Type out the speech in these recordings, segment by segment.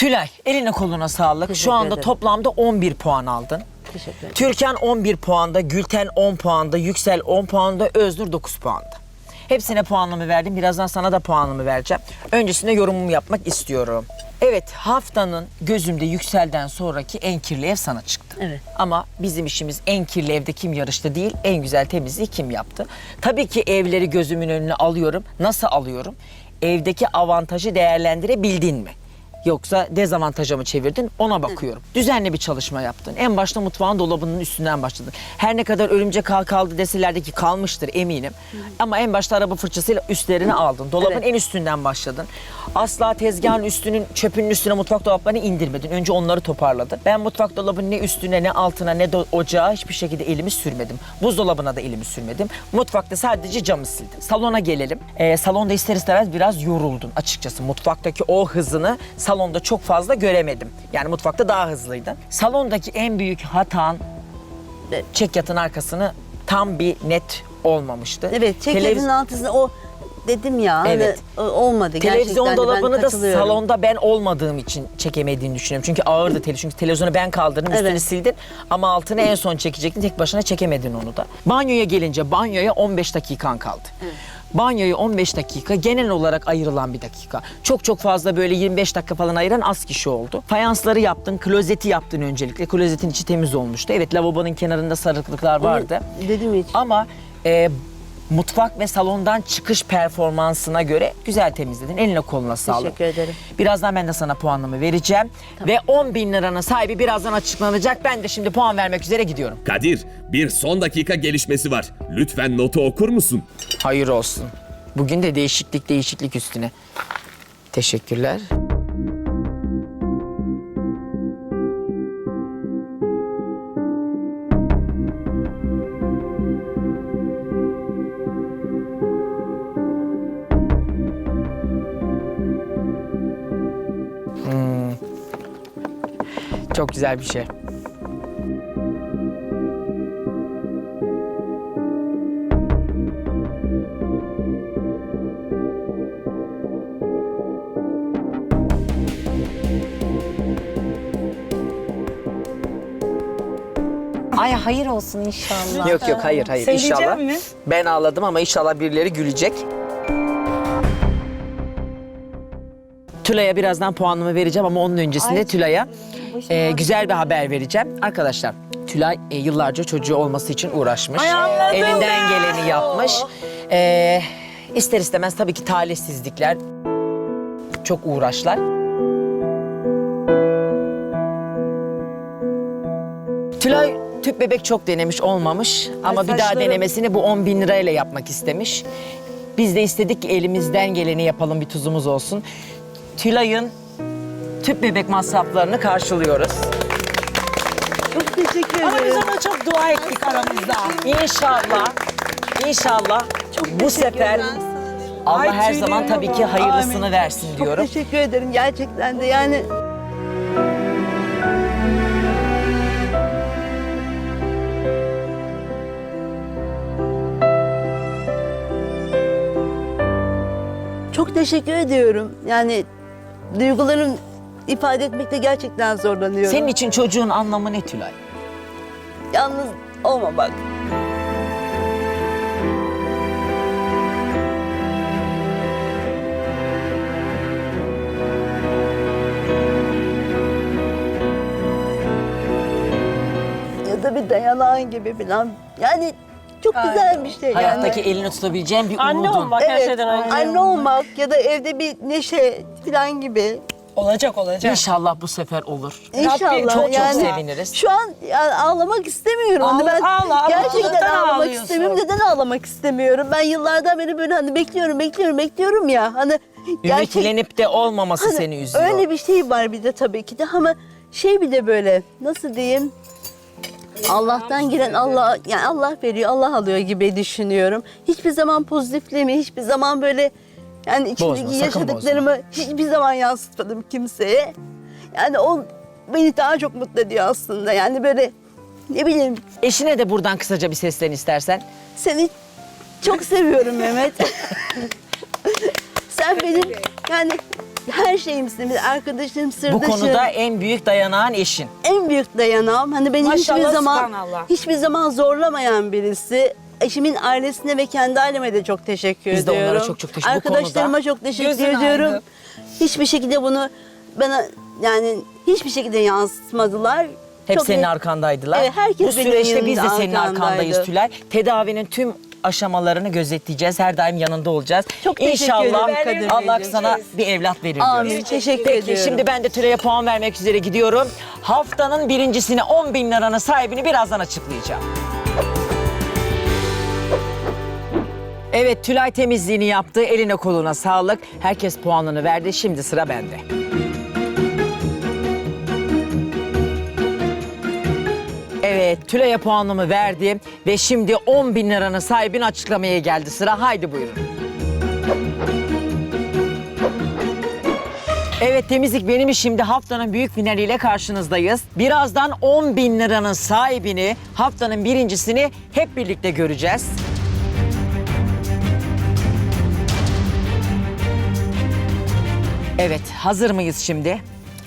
Tülay eline koluna sağlık. Şu Teşekkür anda ederim. toplamda 11 puan aldın. Teşekkür ederim. Türkan 11 puanda, Gülten 10 puanda, Yüksel 10 puanda, Öznur 9 puanda. Hepsine puanlamı verdim. Birazdan sana da puanımı vereceğim. Öncesinde yorumumu yapmak istiyorum. Evet haftanın gözümde Yüksel'den sonraki en kirli ev sana çıktı. Evet. Ama bizim işimiz en kirli evde kim yarıştı değil, en güzel temizliği kim yaptı. Tabii ki evleri gözümün önüne alıyorum. Nasıl alıyorum? Evdeki avantajı değerlendirebildin mi? Yoksa dezavantaja mı çevirdin ona bakıyorum. Düzenli bir çalışma yaptın. En başta mutfağın dolabının üstünden başladın. Her ne kadar örümcek ağ kaldı deseler de ki kalmıştır eminim. Ama en başta araba fırçasıyla üstlerini aldın. Dolabın Evet. en üstünden başladın. Asla tezgahın üstünün çöpünün üstüne mutfak dolaplarını indirmedin. Önce onları toparladın. Ben mutfak dolabının ne üstüne ne altına ne ocağa hiçbir şekilde elimi sürmedim. Buzdolabına da elimi sürmedim. Mutfakta sadece camı sildim. Salona gelelim. Ee, salonda ister istemez biraz yoruldun açıkçası. Mutfaktaki o hızını salonda çok fazla göremedim. Yani mutfakta daha hızlıydın. Salondaki en büyük hatan e, çekyatın arkasını tam bir net olmamıştı. Evet, Televiz- çekyatın altısında o dedim ya. hani Evet. o- olmadı gerçekten. Televizyon ben dolabını da salonda ben olmadığım için çekemediğini düşünüyorum. Çünkü ağırdı tele. Çünkü televizyonu ben kaldırdım, üstünü Evet. sildin. Ama altını en son çekecektin. Tek başına çekemedin onu da. Banyoya gelince banyoya 15 dakikan kaldı. Banyoya 15 dakika genel olarak ayrılan bir dakika. Çok çok fazla böyle 25 dakika falan ayıran az kişi oldu. Fayansları yaptın, klozeti yaptın öncelikle. Klozetin içi temiz olmuştu. Evet lavabonun kenarında sarıklıklar vardı. Dedim hiç. Ama e, mutfak ve salondan çıkış performansına göre güzel temizledin. Eline koluna sağlık. Teşekkür ederim. Birazdan ben de sana puanımı vereceğim. Ve 10 bin liranın sahibi birazdan açıklanacak. Ben de şimdi puan vermek üzere gidiyorum. Kadir, bir son dakika gelişmesi var. Lütfen notu okur musun? Hayır olsun. Bugün de değişiklik değişiklik üstüne. Teşekkürler. Çok güzel bir şey. Ay hayır olsun inşallah. Yok yok hayır hayır Söyleyeceğim inşallah. mi? Ben ağladım ama inşallah birileri gülecek. Tülay'a birazdan puanımı vereceğim ama onun öncesinde Tülay'a e, güzel bir haber vereceğim. Arkadaşlar Tülay e, yıllarca çocuğu olması için uğraşmış. Elinden geleni yapmış. E, ister istemez tabii ki talihsizlikler, çok uğraşlar. Tülay tüp bebek çok denemiş olmamış ama bir daha saçlarım. denemesini bu 10 bin lirayla yapmak istemiş. Biz de istedik ki elimizden geleni yapalım bir tuzumuz olsun. Tülay'ın tüp bebek masraflarını karşılıyoruz. Çok teşekkür Ama biz ederim. ona çok dua ettik aramızda. İnşallah, inşallah bu sefer Allah Ay, her zaman tabii ki hayırlısını Amin. versin Çok diyorum. teşekkür ederim gerçekten de yani. Çok teşekkür ediyorum. Yani duygularım ifade etmekte gerçekten zorlanıyorum. Senin için çocuğun anlamı ne Tülay? Yalnız olmamak. Ya da bir dayanağın gibi falan. Yani çok güzel bir şey. Hayattaki yani. elini tutabileceğin bir Anne umudun. olmak her Evet, şeyden önce. anne olmak ya da evde bir neşe falan gibi. Olacak olacak. İnşallah bu sefer olur. İnşallah çok çok yani. seviniriz. Şu an yani ağlamak istemiyorum. Hani Ağla- ben ağla, gerçekten mutluluktan ağlamak ağlıyorsun. istemiyorum. Neden ağlamak istemiyorum? Ben yıllardan beri böyle hani bekliyorum, bekliyorum, bekliyorum ya. Hani gerçek Ümitlenip de olmaması hani seni üzüyor. öyle bir şey var bir de tabii ki de ama şey bir de böyle nasıl diyeyim? Allah'tan gelen Allah yani Allah veriyor, Allah alıyor gibi düşünüyorum. Hiçbir zaman pozitifliğimi, hiçbir zaman böyle yani Bozma, sakın yaşadıklarımı hiçbir zaman yansıtmadım kimseye. Yani o beni daha çok mutlu ediyor aslında. Yani böyle ne bileyim Eşine de buradan kısaca bir seslen istersen. seni çok seviyorum Mehmet. Sen benim yani her şeyimsin. Arkadaşım, sırdaşım. Bu konuda en büyük dayanağın eşin. en büyük dayanağım. Hani beni hiçbir Maşallah, zaman subhanallah. hiçbir zaman zorlamayan birisi. Eşimin ailesine ve kendi aileme de çok teşekkür Biz de ediyorum. onlara çok çok teşekkür- bu Arkadaşlarıma konuda çok teşekkür gözün ediyorum. aydın. Hiçbir şekilde bunu bana yani hiçbir şekilde yansıtmadılar. Hep Çok senin net- arkandaydılar. Evet, herkes Bu benim süreçte biz de senin arkandayız. Tülay. Tedavinin tüm aşamalarını gözetleyeceğiz. Her daim yanında olacağız. Çok teşekkür İnşallah ederim Kadir Allah Beyciğim. sana bir evlat verir Amin. diyoruz. Teşekkür Peki ediyorum. şimdi ben de Tülay'a puan vermek üzere gidiyorum. Haftanın birincisine 10 bin liranın sahibini birazdan açıklayacağım. Evet Tülay temizliğini yaptı. Eline koluna sağlık. Herkes puanını verdi. Şimdi sıra bende. Tülay'a puanımı verdim ve şimdi 10 bin liranın sahibini açıklamaya geldi sıra. Haydi buyurun. Evet temizlik benim işimde haftanın büyük finaliyle karşınızdayız. Birazdan 10 bin liranın sahibini, haftanın birincisini hep birlikte göreceğiz. Evet hazır mıyız şimdi?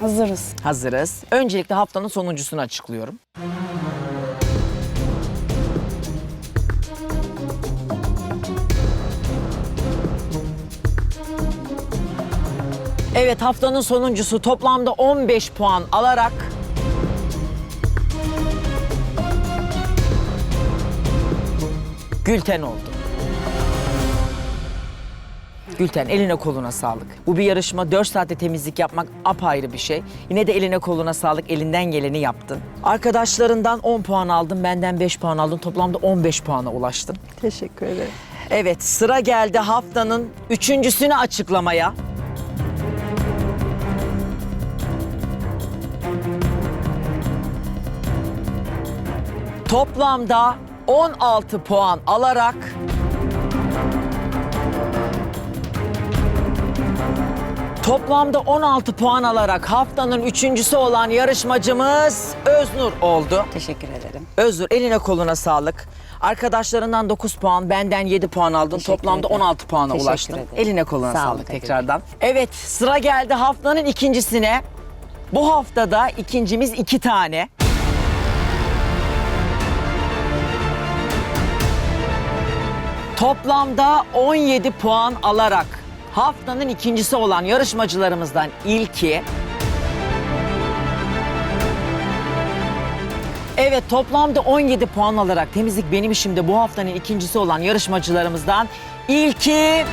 Hazırız. Hazırız. Öncelikle haftanın sonuncusunu açıklıyorum. Evet haftanın sonuncusu toplamda 15 puan alarak Gülten oldu. Gülten eline koluna sağlık. Bu bir yarışma. 4 saatte temizlik yapmak apayrı bir şey. Yine de eline koluna sağlık. Elinden geleni yaptın. Arkadaşlarından 10 puan aldın. Benden 5 puan aldın. Toplamda 15 puana ulaştın. Teşekkür ederim. Evet sıra geldi haftanın üçüncüsünü açıklamaya. Toplamda 16 puan alarak Toplamda 16 puan alarak haftanın üçüncüsü olan yarışmacımız Öznur oldu. Teşekkür ederim. Özür eline koluna sağlık. Arkadaşlarından 9 puan, benden 7 puan aldın. Teşekkür Toplamda ederim. 16 puana Teşekkür ulaştın. ederim. Eline koluna Sağ sağlık Kadir tekrardan. Evet sıra geldi haftanın ikincisine. Bu haftada ikincimiz iki tane. Toplamda 17 puan alarak haftanın ikincisi olan yarışmacılarımızdan ilki. Evet toplamda 17 puan alarak temizlik benim işimde bu haftanın ikincisi olan yarışmacılarımızdan ilki.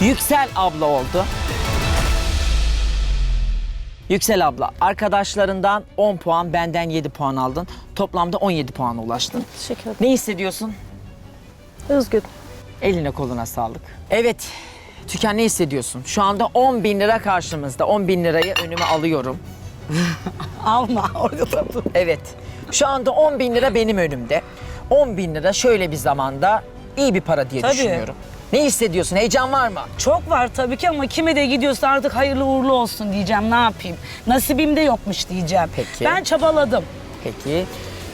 Yüksel abla oldu. Yüksel abla arkadaşlarından 10 puan benden 7 puan aldın. Toplamda 17 puana ulaştın. Teşekkür ederim. Ne hissediyorsun? Özgür. Eline koluna sağlık. Evet, Tüken ne hissediyorsun? Şu anda 10 bin lira karşımızda. 10 bin lirayı önüme alıyorum. Alma orada dur. Evet, şu anda 10 bin lira benim önümde. 10 bin lira şöyle bir zamanda iyi bir para diye Tabii. düşünüyorum. Ne hissediyorsun? Heyecan var mı? Çok var tabii ki ama kime de gidiyorsa artık hayırlı uğurlu olsun diyeceğim. Ne yapayım? Nasibimde yokmuş diyeceğim. Peki. Ben çabaladım. Peki.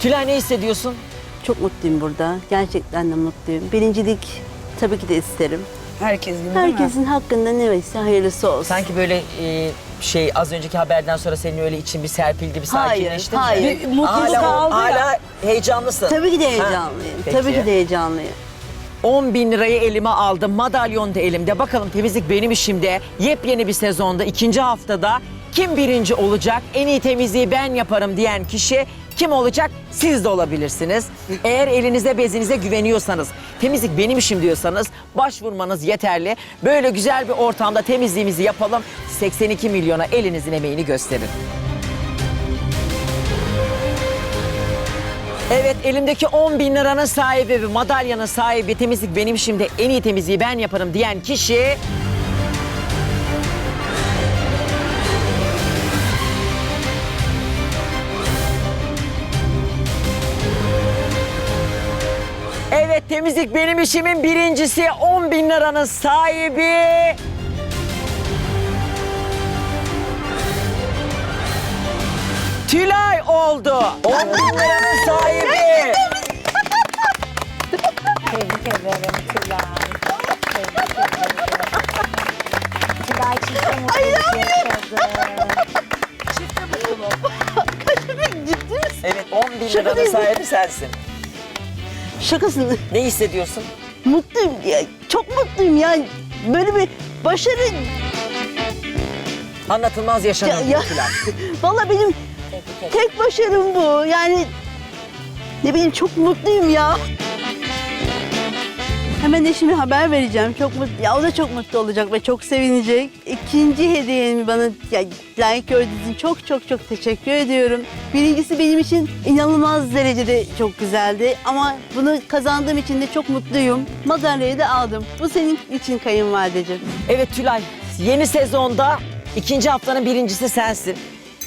Tülay ne hissediyorsun? Çok mutluyum burada. Gerçekten de mutluyum. Birincilik tabii ki de isterim. Herkes gibi değil mi? Herkesin hakkında ne varsa hayırlısı olsun. Sanki böyle e, şey az önceki haberden sonra senin öyle için bir serpildi, bir Hayır, sakinleştin mi? hayır. Bir mutluluk Hala, aldı ya. hala heyecanlısın. Tabii ki de Ha, heyecanlıyım. peki. Tabii ki de heyecanlıyım. 10 bin lirayı elime aldım. Madalyon da elimde. Bakalım temizlik benim işimde. Yepyeni bir sezonda ikinci haftada kim birinci olacak? En iyi temizliği ben yaparım diyen kişi kim olacak? Siz de olabilirsiniz. Eğer elinize bezinize güveniyorsanız, temizlik benim işim diyorsanız başvurmanız yeterli. Böyle güzel bir ortamda temizliğimizi yapalım. 82 milyona elinizin emeğini gösterin. Evet elimdeki 10 bin liranın sahibi ve madalyanın sahibi temizlik benim şimdi en iyi temizliği ben yaparım diyen kişi... Evet temizlik benim işimin birincisi. 10 bin liranın sahibi... Tülay oldu. 10 bin liranın sahibi. Tebrik ederim Tülay. Tebrik ederim. Tülay çifte mutluluk yaşadı. Ciddi misin? Evet 10 bin Şaka liranın değil mi? sahibi sensin. Şakasın. Ne hissediyorsun? Mutluyum. Ya, çok mutluyum ya. Böyle bir başarı. Anlatılmaz yaşanan Ya, ya. Tülay. Valla benim tek başarım bu. Yani ne bileyim çok mutluyum ya. Hemen eşime haber vereceğim. Çok mutlu. Ya o da çok mutlu olacak ve çok sevinecek. İkinci hediyemi bana ya, layık gördüğünüz için çok çok çok teşekkür ediyorum. Birincisi benim için inanılmaz derecede çok güzeldi. Ama bunu kazandığım için de çok mutluyum. Madalyayı da aldım. Bu senin için kayınvalideciğim. Evet Tülay, yeni sezonda ikinci haftanın birincisi sensin.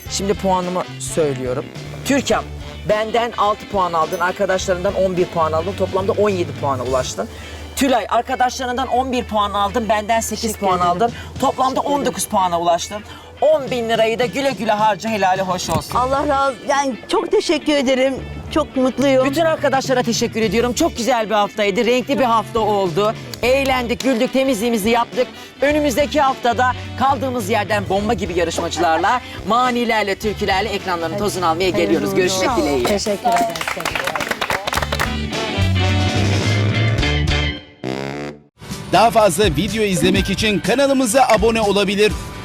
Şimdi puanımı söylüyorum. Türkan, benden 6 puan aldın, arkadaşlarından 11 puan aldın. Toplamda 17 puana ulaştın. Tülay, arkadaşlarından 11 puan aldın, benden 8 Teşekkür puan ederim. aldın. Toplamda 19 puana ulaştın. 10 bin lirayı da güle güle harca, helali hoş olsun. Allah razı Yani çok teşekkür ederim. Çok mutluyum. Bütün arkadaşlara teşekkür ediyorum. Çok güzel bir haftaydı. Renkli bir hafta oldu. Eğlendik, güldük, temizliğimizi yaptık. Önümüzdeki haftada kaldığımız yerden bomba gibi yarışmacılarla, manilerle, türkülerle ekranların tozunu almaya geliyoruz. Görüşmek dileğiyle. Teşekkür ederiz. sevgili. Daha fazla video izlemek için kanalımıza abone olabilir.